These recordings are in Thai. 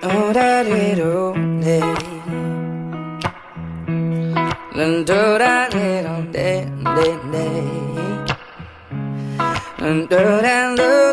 도라리로네 난 도라리로네 네네 난 도라리로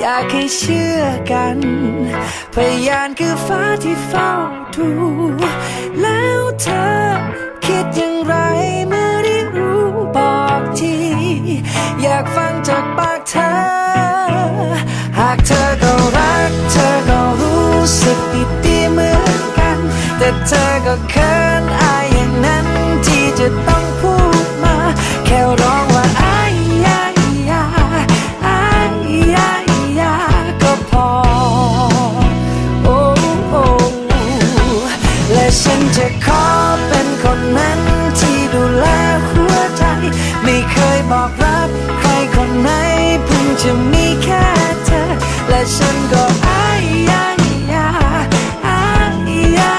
อยากให้เชื่อกัน พยานคือฟ้าที่เฝ้าดู แล้วเธอคิดอย่างไรเมื่อได้รู้บอกที อยากฟังจากปากเธอ หากเธอก็รัก เธอก็รู้สึกดีดีเหมือนกัน แต่เธอก็เขินอาย บอกรักใครคนไหนเพิ่งจะมีแค่เธอ และฉันก็อายยายาอายยา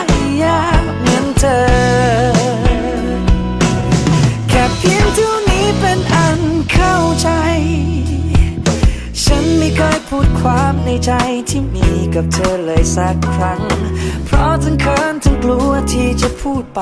ยาเหมือนเธอ แค่เพียงเท่านี้เป็นอันเข้าใจ ฉันไม่เคยพูดความในใจที่มีกับเธอเลยสักครั้ง เพราะทั้งเขินทั้งกลัวที่จะพูดไป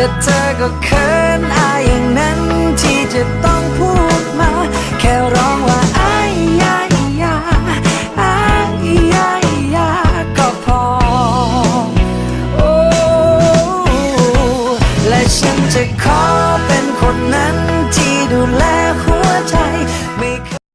แต่เธอก็เขินอายอย่างนั้นที่จะต้องพูดมา แค่ร้องว่าอายยายยาอายยายยาก็พอ โอ้ และฉันจะขอเป็นคนนั้นที่ดูแลค